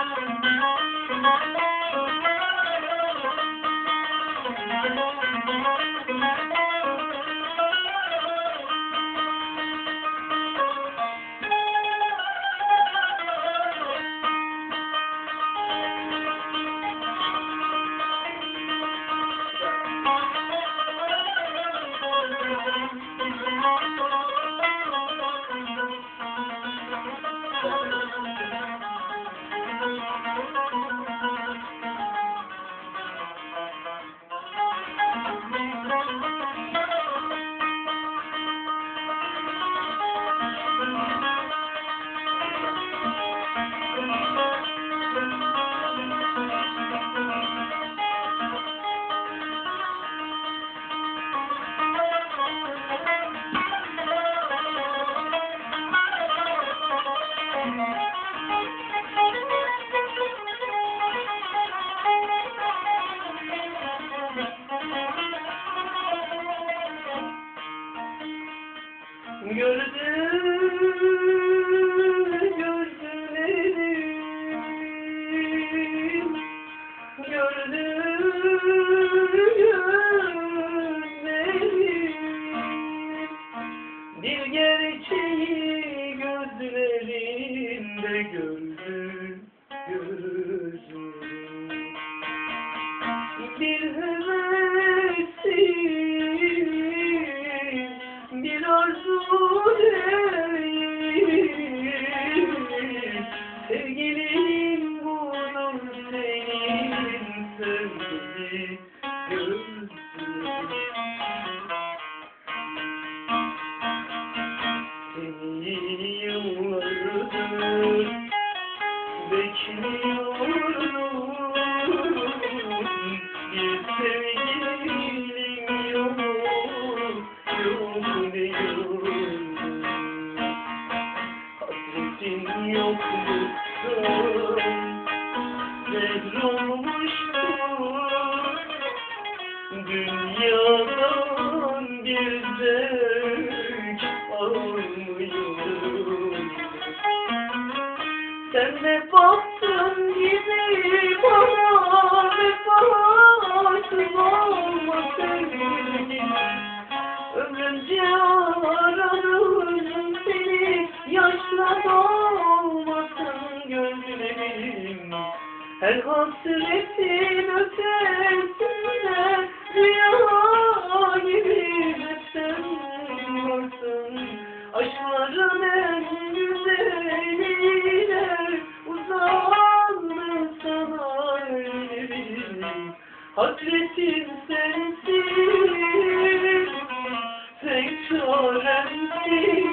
Thank you. niggas Thank you. Ömrümce aradım seni yaşla dolmasın gözlerim. Her hasretin ötesinde rüya gibi sen varsın Aşkların en tek çaremsin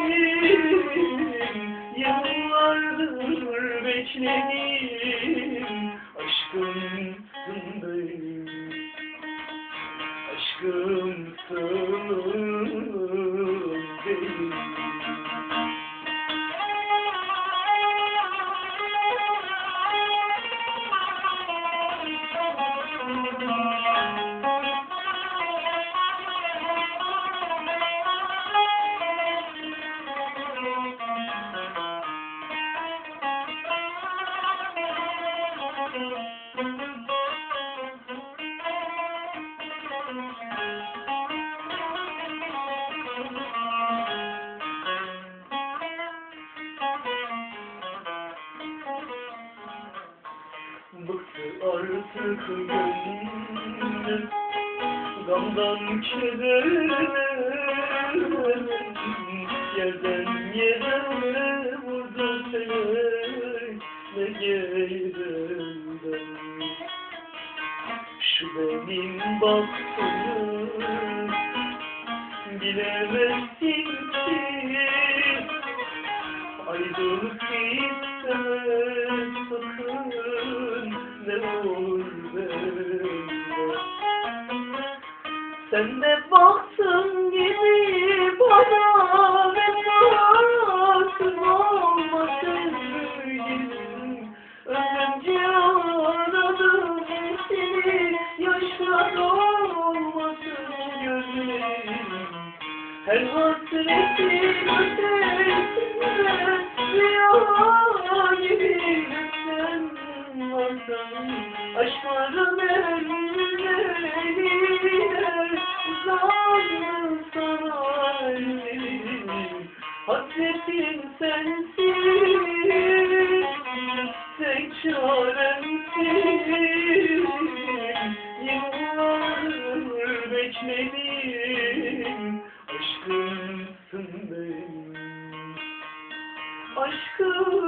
Yıllardır bekledim, aşkımsın benim. Aşkımsın benim Bıktı artık gönlüm Gamdan kederden Yerden yere vurdu seni. Ne yerimden Şu benim baktığım Bilemezsin ki Ayrılık istemez sakın ne olur bende Sen de baktın gibi bana vefasız her hasretin ötesinde rüya gibi sen Aşkların ellerine Aşkım.